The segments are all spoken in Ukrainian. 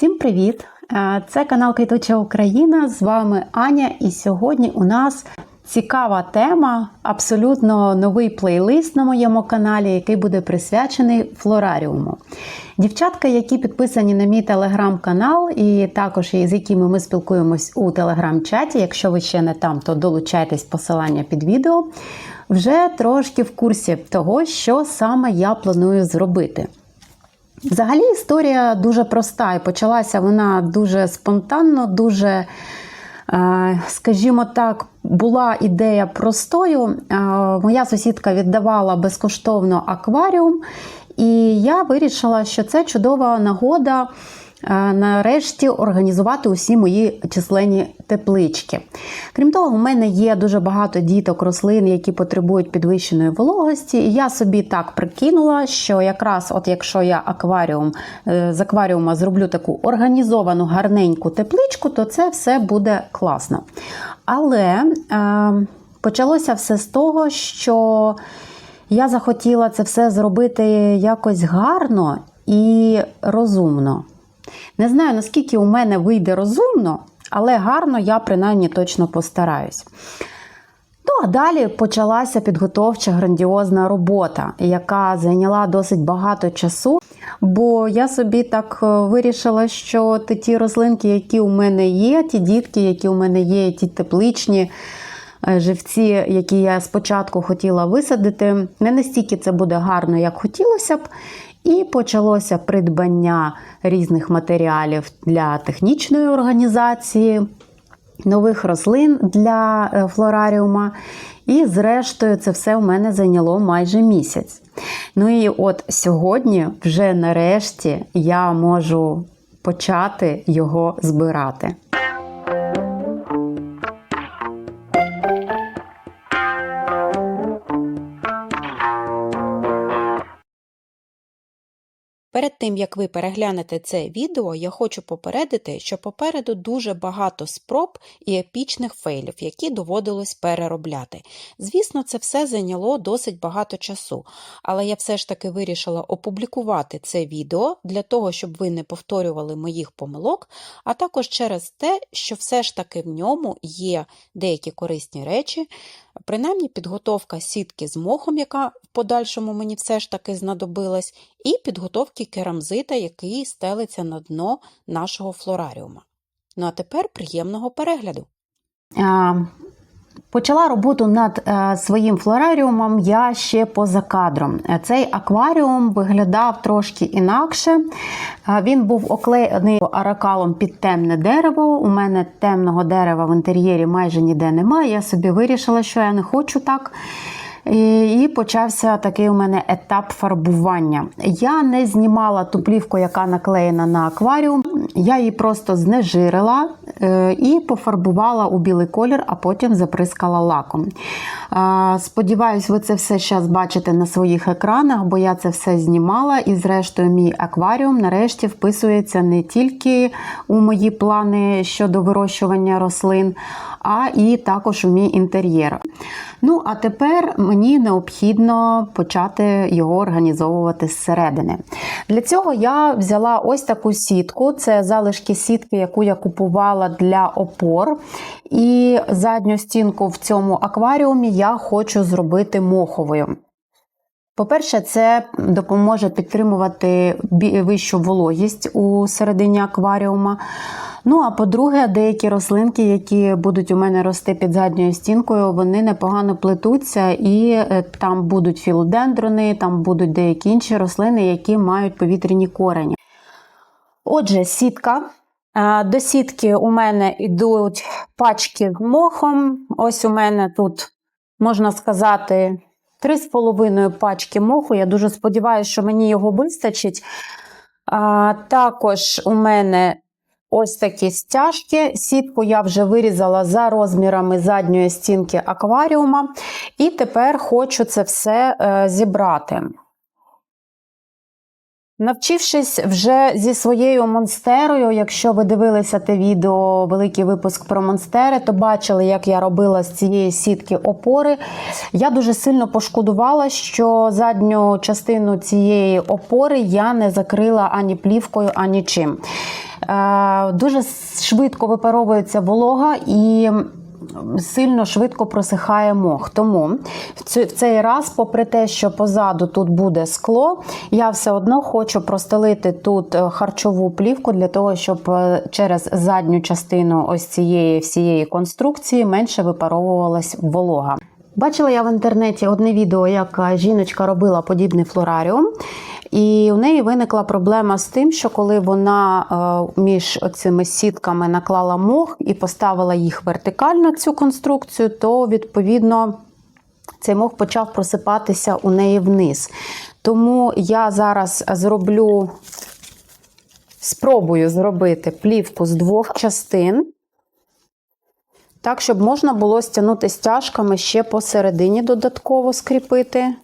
Всім привіт! Е, Це канал Квітуча Україна. З вами Аня, і сьогодні у нас цікава тема, абсолютно новий плейлист на моєму каналі, який буде присвячений флораріуму. Дівчатка, які підписані на мій телеграм-канал, і також з якими ми спілкуємось у телеграм-чаті. Якщо ви ще не там, то долучайтесь посилання під відео. Вже трошки в курсі того, що саме я планую зробити. Взагалі історія дуже проста, і почалася вона дуже спонтанно, дуже, е, скажімо так, була ідея простою. Е, Моя сусідка віддавала безкоштовно акваріум, і я вирішила, що це чудова нагода. Нарешті організувати усі мої численні теплички. Крім того, у мене є дуже багато діток рослин, які потребують підвищеної вологості. І я собі так прикинула, що якраз, от якщо я акваріум е, з акваріума зроблю таку організовану гарненьку тепличку, то це все буде класно. Але е, почалося все з того, що я захотіла це все зробити якось гарно і розумно. Не знаю, наскільки у мене вийде розумно, але гарно я принаймні точно постараюсь. Ну, а далі почалася підготовча грандіозна робота, яка зайняла досить багато часу. Бо я собі так е, вирішила, що ті- рослинки, які у мене є, ті дітки, які у мене є, ті тепличні е, живці, які я спочатку хотіла висадити, не настільки це буде гарно, як хотілося б. І почалося придбання різних матеріалів для технічної організації, нових рослин для е, флораріума. І, зрештою, це все у мене зайняло майже місяць. Ну і от сьогодні, вже нарешті, я можу почати його збирати. Перед тим як ви переглянете це відео, я хочу попередити, що попереду дуже багато спроб і епічних фейлів, які доводилось переробляти. Звісно, це все зайняло досить багато часу, але я все ж таки вирішила опублікувати це відео для того, щоб ви не повторювали моїх помилок, а також через те, що все ж таки в ньому є деякі корисні речі, принаймні підготовка сітки з мохом, яка в подальшому мені все ж таки знадобилась, і підготовки керамзита, який стелиться на дно нашого флораріума. Ну а тепер приємного перегляду. А, Почала роботу над е, своїм флораріумом я ще поза кадром. Е, Цей акваріум виглядав трошки інакше. Е, Він був оклеєний аракалом під темне дерево. У мене темного дерева в інтер'єрі майже ніде немає. Я собі вирішила, що я не хочу так. І почався такий у мене етап фарбування. Я не знімала ту плівку, яка наклеєна на акваріум. Я її просто знежирила е, і пофарбувала у білий колір, а потім заприскала лаком. Сподіваюсь, ви це все зараз бачите на своїх екранах, бо я це все знімала. І, зрештою, мій акваріум нарешті вписується не тільки у мої плани щодо вирощування рослин, а і також у мій інтер'єр. Ну, а тепер мені необхідно почати його організовувати зсередини. Для цього я взяла ось таку сітку, це залишки сітки, яку я купувала для опор. І задню стінку в цьому акваріумі я хочу зробити моховою. По-перше, це допоможе підтримувати вищу вологість у середині акваріума. Ну, а по-друге, деякі рослинки, які будуть у мене рости під задньою стінкою, вони непогано плетуться, і е, там будуть філодендрони, там будуть деякі інші рослини, які мають повітряні корені. Отже, сітка. До сітки у мене йдуть пачки мохом. Ось у мене тут, можна сказати, 3,5 пачки моху. Я дуже сподіваюся, що мені його вистачить. А, також у мене ось такі стяжки. Сітку я вже вирізала за розмірами задньої стінки акваріума. І тепер хочу це все е, зібрати. Навчившись вже зі своєю монстерою, якщо ви дивилися те відео, великий випуск про монстери, то бачили, як я робила з цієї сітки опори. Я дуже сильно пошкодувала, що задню частину цієї опори я не закрила ані плівкою, ані чим. Е, Дуже швидко випаровується волога і сильно швидко просихає мох. Тому в цей раз, попри те, що позаду тут буде скло, я все одно хочу простелити тут е, харчову плівку для того, щоб е, через задню частину ось цієї всієї конструкції менше випаровувалась волога. Бачила я в інтернеті одне відео, як е, жіночка робила подібний флораріум. І у неї виникла проблема з тим, що коли вона е, між цими сітками наклала мох і поставила їх вертикально цю конструкцію, то відповідно цей мох почав просипатися у неї вниз. Тому я зараз зроблю, спробую зробити плівку з двох частин. Так, щоб можна було стягнути стяжками ще посередині додатково скріпити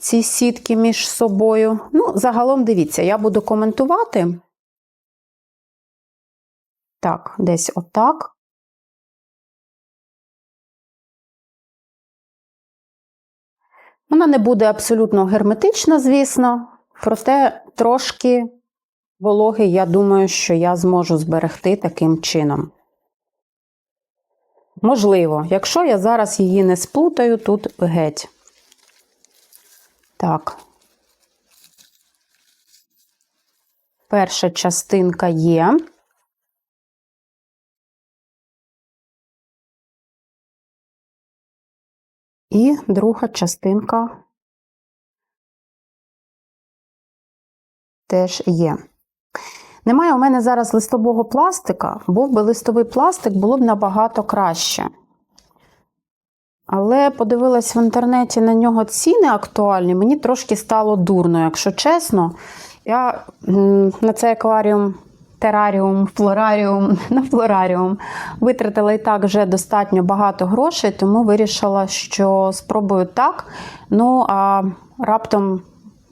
ці сітки між собою. Ну, загалом дивіться, я буду коментувати. Так, десь отак. Вона не буде абсолютно герметична, звісно, проте трошки вологи, я думаю, що я зможу зберегти таким чином. Можливо, якщо я зараз її не сплутаю, тут геть. Так. Перша частинка є. І друга частинка теж є. Немає у мене зараз листового пластика, був би листовий пластик, було б набагато краще. Але подивилась в інтернеті на нього ціни актуальні, мені трошки стало дурно, якщо чесно. Я на цей акваріум, тераріум, флораріум, на флораріум витратила і так вже достатньо багато грошей, тому вирішила, що спробую так. Ну, а раптом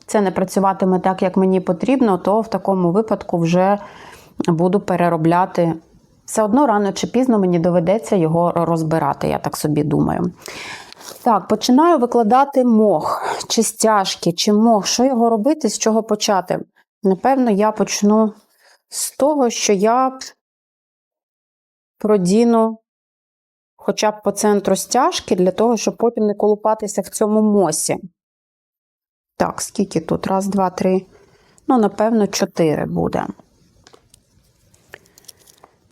це не працюватиме так, як мені потрібно, то в такому випадку вже буду переробляти. Все одно рано чи пізно мені доведеться його розбирати, я так собі думаю. Так, починаю викладати мох, чи стяжки, чи мох. Що його робити, з чого почати? Напевно, я почну з того, що я продіну хоча б по центру стяжки, для того, щоб потім не колупатися в цьому мосі. Так, скільки тут? Раз, два, три. Ну, напевно, чотири буде.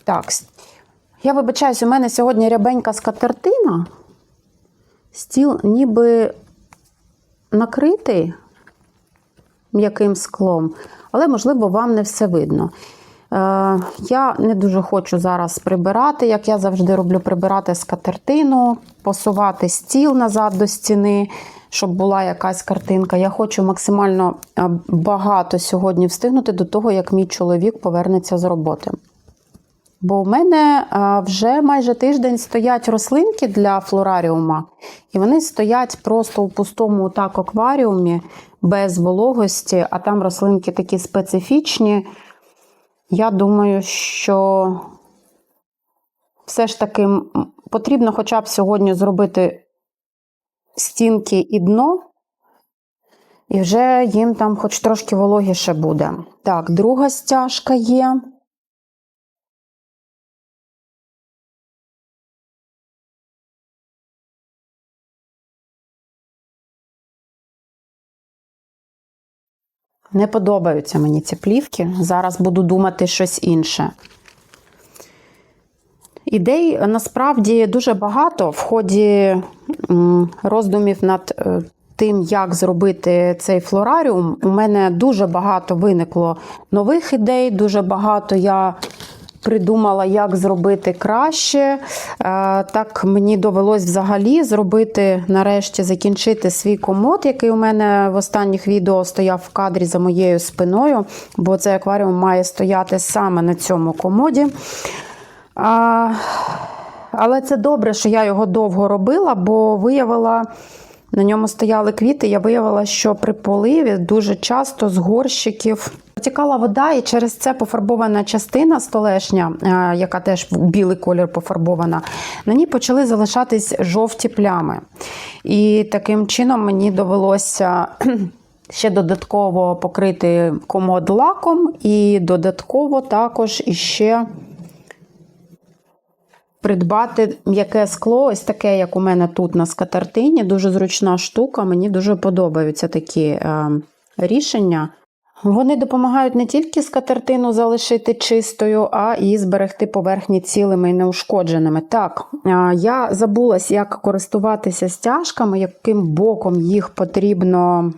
Так, я вибачаюсь, у мене сьогодні рябенька скатертина. Стіл ніби накритий м'яким склом, але, можливо, вам не все видно. Е, я не дуже хочу зараз прибирати, як я завжди роблю, прибирати скатертину, посувати стіл назад до стіни, щоб була якась картинка. Я хочу максимально е, багато сьогодні встигнути до того, як мій чоловік повернеться з роботи. Бо в мене вже майже тиждень стоять рослинки для флораріума, і вони стоять просто у пустому так акваріумі без вологості, а там рослинки такі специфічні. Я думаю, що все ж таки потрібно хоча б сьогодні зробити стінки і дно, і вже їм там хоч трошки вологіше буде. Так, друга стяжка є. Не подобаються мені ці плівки. Зараз буду думати щось інше. Ідей насправді дуже багато в ході роздумів над е, тим, як зробити цей флораріум. У мене дуже багато виникло нових ідей, дуже багато я придумала, як зробити краще. Е, Так мені довелось взагалі зробити, нарешті, закінчити свій комод, який у мене в останніх відео стояв в кадрі за моєю спиною, бо цей акваріум має стояти саме на цьому комоді. Але це добре, що я його довго робила, бо виявила На ньому стояли квіти. Я виявила, що при поливі дуже часто з горщиків протікала вода, і через це пофарбована частина столешня, е, яка теж в білий колір пофарбована, на ній почали залишатись жовті плями. І таким чином мені довелося ще додатково покрити комод лаком, і додатково також іще придбати м'яке скло, ось таке, як у мене тут на скатертині. Дуже зручна штука. Мені дуже подобаються такі е, рішення. Вони допомагають не тільки скатертину залишити чистою, а і зберегти поверхні цілими і неушкодженими. Так, е, я забулась, як користуватися стяжками, яким боком їх потрібно.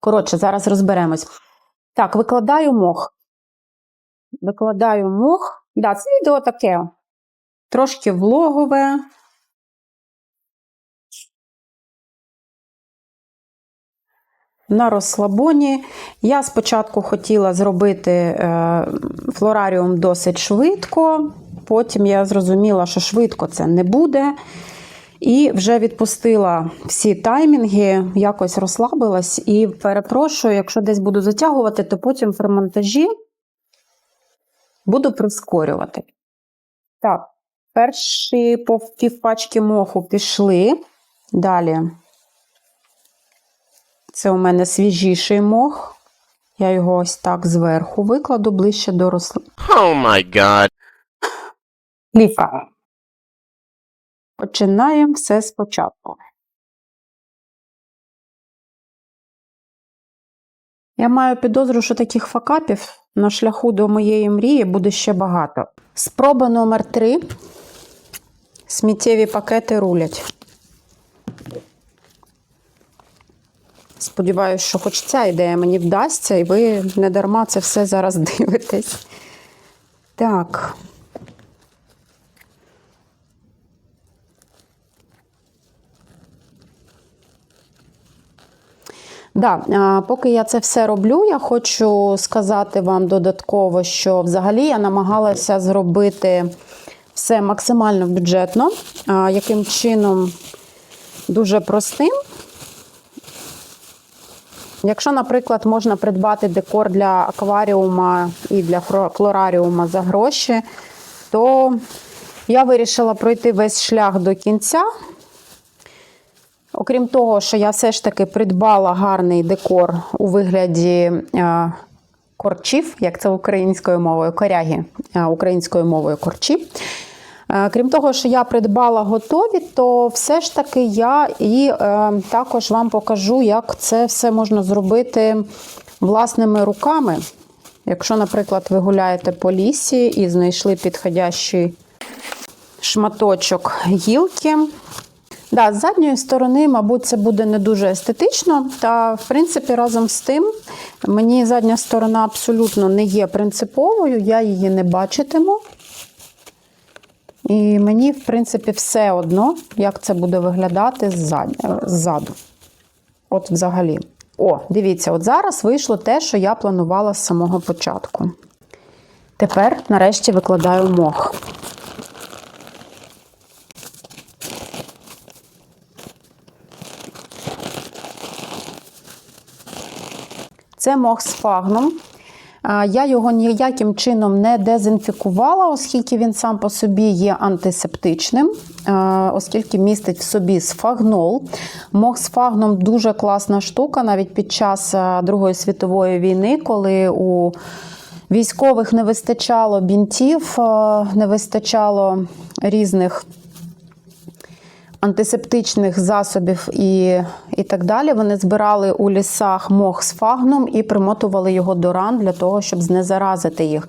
Коротше, зараз розберемось. Так, викладаю мох. Викладаю мох. Да, це відео таке. Трошки влогове. На розслабоні. Я спочатку хотіла зробити е, флораріум досить швидко, потім я зрозуміла, що швидко це не буде. І вже відпустила всі таймінги, якось розслабилась і перепрошую, якщо десь буду затягувати, то потім при монтажі буду прискорювати. Так, перші по півпачки моху пішли. Далі. Це у мене свіжіший мох. Я його ось так зверху викладу ближче до росл... Oh my god. ліфа. Починаємо все спочатку. Я маю підозру, що таких факапів на шляху до моєї мрії буде ще багато. Спроба номер 3 Сміттєві пакети рулять. Сподіваюсь, що хоч ця ідея мені вдасться, і ви не дарма це все зараз дивитесь. Так. Да, поки я це все роблю, я хочу сказати вам додатково, що взагалі я намагалася зробити все максимально бюджетно. Яким чином дуже простим. Якщо, наприклад, можна придбати декор для акваріума і для флораріума за гроші, то я вирішила пройти весь шлях до кінця. Окрім того, що я все ж таки придбала гарний декор у вигляді е, корчів, як це українською мовою, коряги е, українською мовою корчі. Е, Крім того, що я придбала готові, то все ж таки я і також вам покажу, як це все можна зробити власними руками. Якщо, наприклад, ви гуляєте по лісі і знайшли підходящий шматочок гілки, Да, з задньої сторони, мабуть, це буде не дуже естетично. Та, в принципі, разом з тим, мені задня сторона абсолютно не є принциповою, я її не бачитиму. І мені, в принципі, все одно, як це буде виглядати ззаду. От взагалі. О, дивіться, от зараз вийшло те, що я планувала з самого початку. Тепер, нарешті, викладаю мох. Це мох з Я його ніяким чином не дезінфікувала, оскільки він сам по собі є антисептичним, оскільки містить в собі сфагнол. Мох з фагном дуже класна штука, навіть під час Другої світової війни, коли у військових не вистачало бінтів, не вистачало різних антисептичних засобів і, і так далі. Вони збирали у лісах мох з фагном і примотували його до ран для того, щоб знезаразити їх.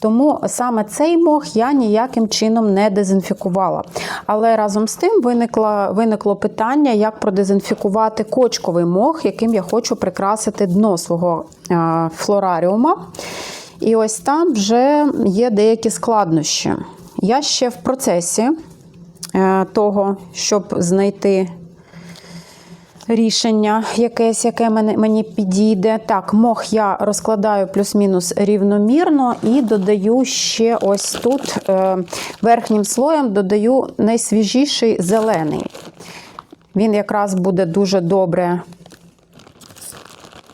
Тому саме цей мох я ніяким чином не дезінфікувала. Але разом з тим виникло, виникло питання, як продезінфікувати кочковий мох, яким я хочу прикрасити дно свого е, флораріума. І ось там вже є деякі складнощі. Я ще в процесі того, щоб знайти рішення якесь, яке мені підійде. Так, мох я розкладаю плюс-мінус рівномірно і додаю ще ось тут е, верхнім слоєм додаю найсвіжіший зелений. Він якраз буде дуже добре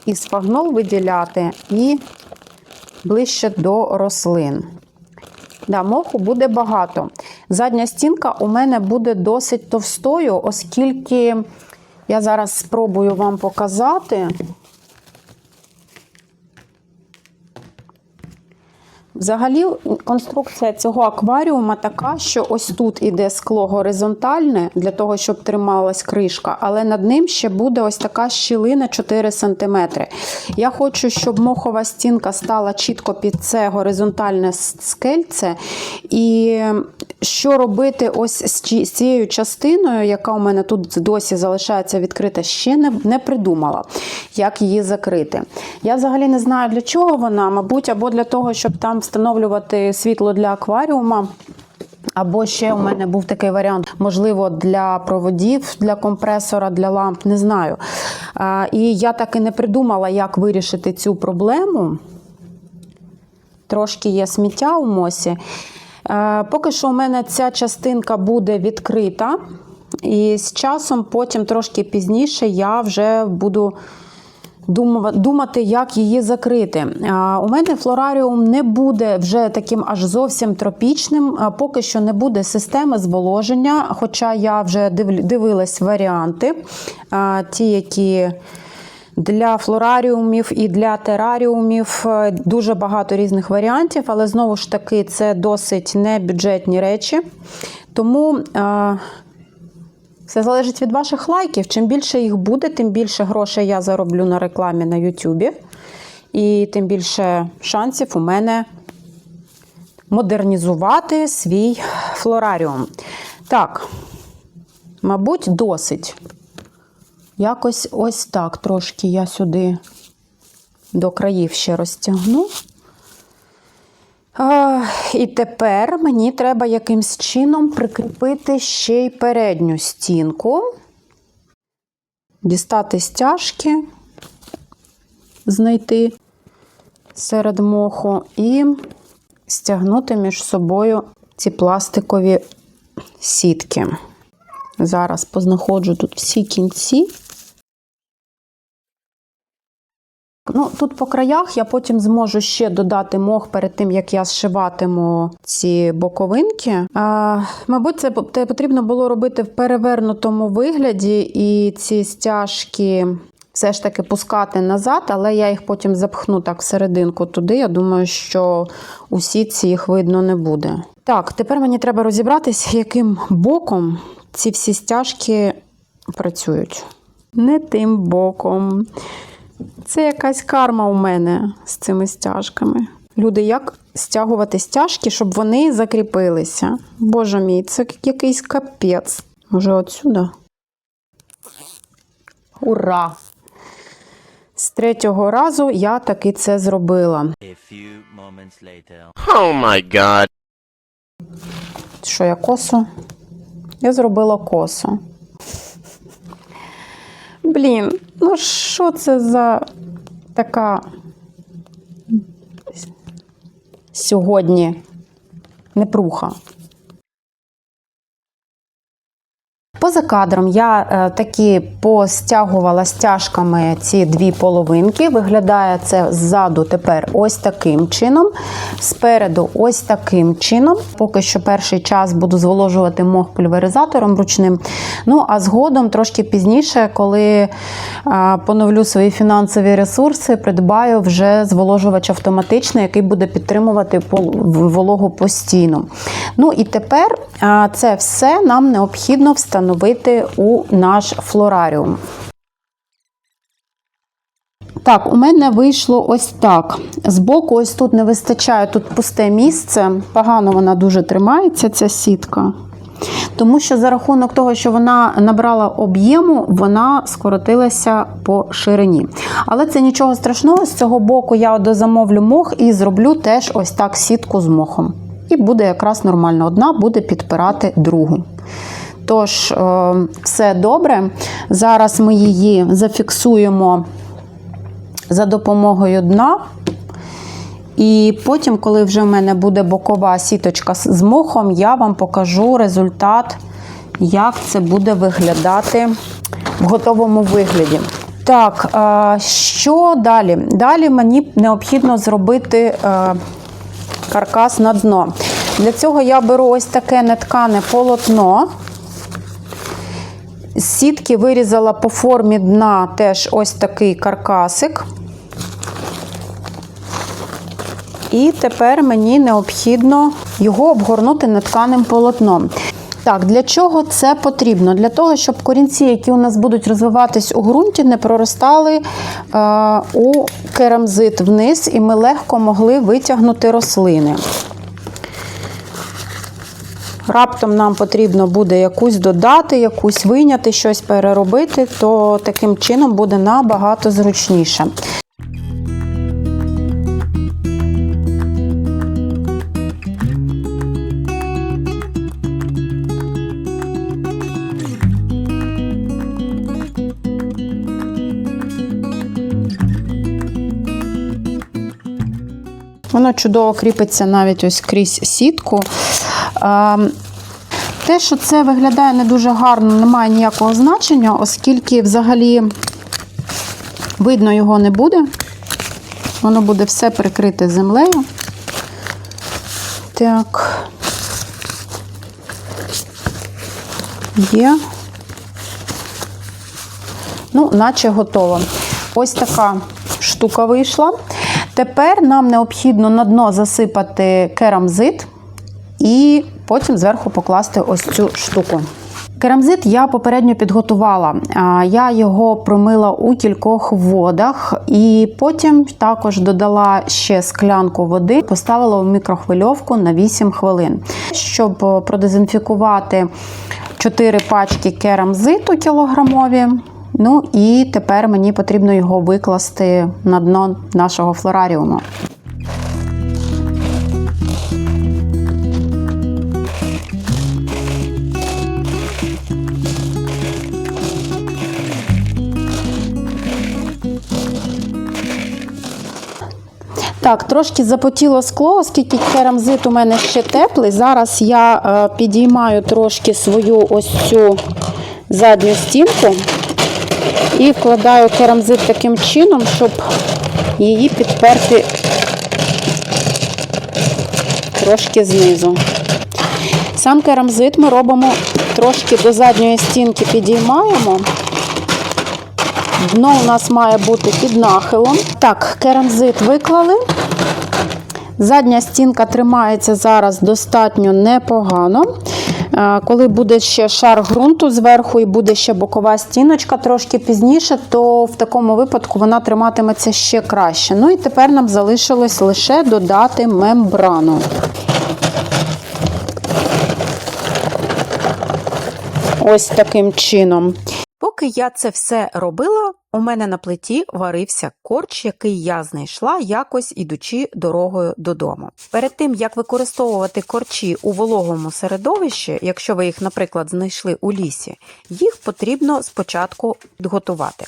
і сфагнол виділяти, і ближче до рослин. Да, моху буде багато. Задня стінка у мене буде досить товстою, оскільки я зараз спробую вам показати. Взагалі, конструкція цього акваріума така, що ось тут іде скло горизонтальне для того, щоб трималась кришка, але над ним ще буде ось така щілина 4 см. Я хочу, щоб мохова стінка стала чітко під це горизонтальне скельце. І що робити ось з цією частиною, яка у мене тут досі залишається відкрита, ще не, не придумала, як її закрити. Я взагалі не знаю, для чого вона, мабуть, або для того, щоб там встановлювати світло для акваріума. Або ще у мене був такий варіант, можливо, для проводів, для компресора, для ламп, не знаю. І я так і не придумала, як вирішити цю проблему. Трошки є сміття у мосі. Поки що у мене ця частинка буде відкрита, і з часом, потім трошки пізніше, я вже буду думати, як її закрити. У мене флораріум не буде вже таким аж зовсім тропічним, поки що не буде системи зволоження, хоча я вже див- дивилась варіанти, ті, які. Для флораріумів і для тераріумів дуже багато різних варіантів, але знову ж таки це досить небюджетні речі. Тому все залежить від ваших лайків. Чим більше їх буде, тим більше грошей я зароблю на рекламі на Ютубі. І тим більше шансів у мене модернізувати свій флораріум. Так, мабуть, досить. Якось ось так трошки я сюди до країв ще розтягну. А, і тепер мені треба якимсь чином прикріпити ще й передню стінку, дістати стяжки, знайти серед моху і стягнути між собою ці пластикові сітки. Зараз познаходжу тут всі кінці. Ну, тут по краях я потім зможу ще додати мох перед тим, як я зшиватиму ці боковинки. А, мабуть, це по- потрібно було робити в перевернутому вигляді, і ці стяжки все ж таки пускати назад, але я їх потім запхну так всерединку туди. Я думаю, що у сітці їх видно не буде. Так, тепер мені треба розібратися, яким боком ці всі стяжки працюють. Не тим боком. Це якась карма у мене з цими стяжками. Люди, як стягувати стяжки, щоб вони закріпилися? Боже мій, це якийсь капець. Може, отсюда? Ура! З третього разу я таки це зробила. Oh my god. Що я косу? Я зробила косу. Блін, ну що це за така сьогодні непруха? Поза кадром я е, таки постягувала стяжками ці дві половинки. Виглядає це ззаду тепер ось таким чином, спереду ось таким чином. Поки що перший час буду зволожувати мох пульверизатором ручним. Ну а згодом, трошки пізніше, коли е, поновлю свої фінансові ресурси, придбаю вже зволожувач автоматичний, який буде підтримувати вологу постійно. Ну і тепер а, це все нам необхідно встановити у наш флораріум. Так, у мене вийшло ось так. Збоку, ось тут не вистачає тут пусте місце. Погано вона дуже тримається, ця сітка. Тому що за рахунок того, що вона набрала об'єму, вона скоротилася по ширині. Але це нічого страшного, з цього боку я дозамовлю мох і зроблю теж ось так сітку з мохом. І буде якраз нормально. Одна буде підпирати другу. Тож, е, все добре. Зараз ми її зафіксуємо за допомогою дна. І потім, коли вже в мене буде бокова сіточка з мохом, я вам покажу результат, як це буде виглядати в готовому вигляді. Так, е, що далі? Далі мені необхідно зробити е, каркас на дно. Для цього я беру ось таке неткане полотно. З сітки вирізала по формі дна теж ось такий каркасик. І тепер мені необхідно його обгорнути нетканим полотном. Так, для чого це потрібно? Для того, щоб корінці, які у нас будуть розвиватись у ґрунті, не проростали е, у керамзит вниз, і ми легко могли витягнути рослини. Раптом нам потрібно буде якусь додати, якусь виняти, щось переробити, то таким чином буде набагато зручніше. Воно чудово кріпиться навіть ось крізь сітку. Те, що це виглядає не дуже гарно, не має ніякого значення, оскільки взагалі видно його не буде. Воно буде все прикрите землею. Так. Є. Ну, наче готово. Ось така штука вийшла. Тепер нам необхідно на дно засипати керамзит і потім зверху покласти ось цю штуку. Керамзит я попередньо підготувала. Я його промила у кількох водах і потім також додала ще склянку води, поставила у мікрохвильовку на 8 хвилин. Щоб продезінфікувати 4 пачки керамзиту кілограмові. Ну і тепер мені потрібно його викласти на дно нашого флораріуму. Так, трошки запотіло скло, оскільки керамзит у мене ще теплий. Зараз я е, підіймаю трошки свою ось цю задню стінку і вкладаю керамзит таким чином, щоб її підперти трошки знизу. Сам керамзит ми робимо трошки до задньої стінки підіймаємо. Дно у нас має бути під нахилом. Так, керамзит виклали. Задня стінка тримається зараз достатньо непогано. Е, Коли буде ще шар ґрунту зверху і буде ще бокова стіночка трошки пізніше, то в такому випадку вона триматиметься ще краще. Ну і тепер нам залишилось лише додати мембрану. Ось таким чином. Поки я це все робила, у мене на плиті варився корч, який я знайшла якось ідучи дорогою додому. Перед тим як використовувати корчі у вологому середовищі, якщо ви їх, наприклад, знайшли у лісі, їх потрібно спочатку підготувати.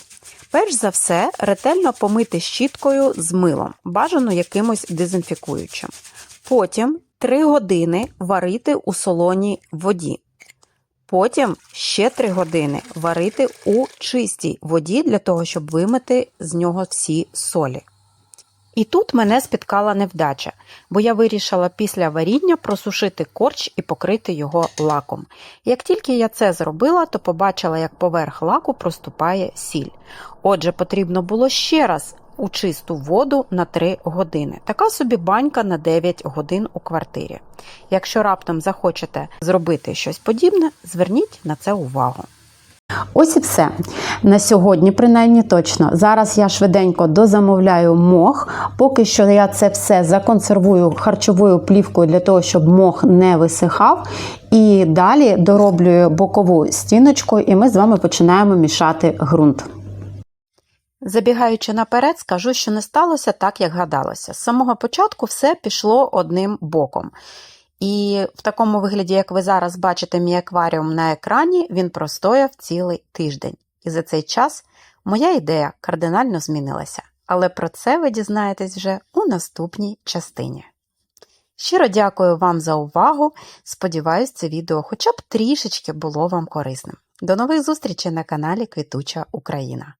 Перш за все, ретельно помити щіткою з милом, бажано якимось дезінфікуючим. Потім 3 години варити у солоній воді. Потім ще 3 години варити у чистій воді для того, щоб вимити з нього всі солі. І тут мене спіткала невдача, бо я вирішила після варіння просушити корч і покрити його лаком. Як тільки я це зробила, то побачила, як поверх лаку проступає сіль. Отже, потрібно було ще раз у чисту воду на 3 години. Така собі банька на 9 годин у квартирі. Якщо раптом захочете зробити щось подібне, зверніть на це увагу. Ось і все. На сьогодні, принаймні точно. Зараз я швиденько дозамовляю мох. Поки що я це все законсервую харчовою плівкою для того, щоб мох не висихав. І далі дороблюю бокову стіночку, і ми з вами починаємо мішати ґрунт. Забігаючи наперед, скажу, що не сталося так, як гадалося. З самого початку все пішло одним боком. І в такому вигляді, як ви зараз бачите мій акваріум на екрані, він простояв цілий тиждень. І за цей час моя ідея кардинально змінилася. Але про це ви дізнаєтесь вже у наступній частині. Щиро дякую вам за увагу. Сподіваюсь, це відео хоча б трішечки було вам корисним. До нових зустрічей на каналі Квітуча Україна.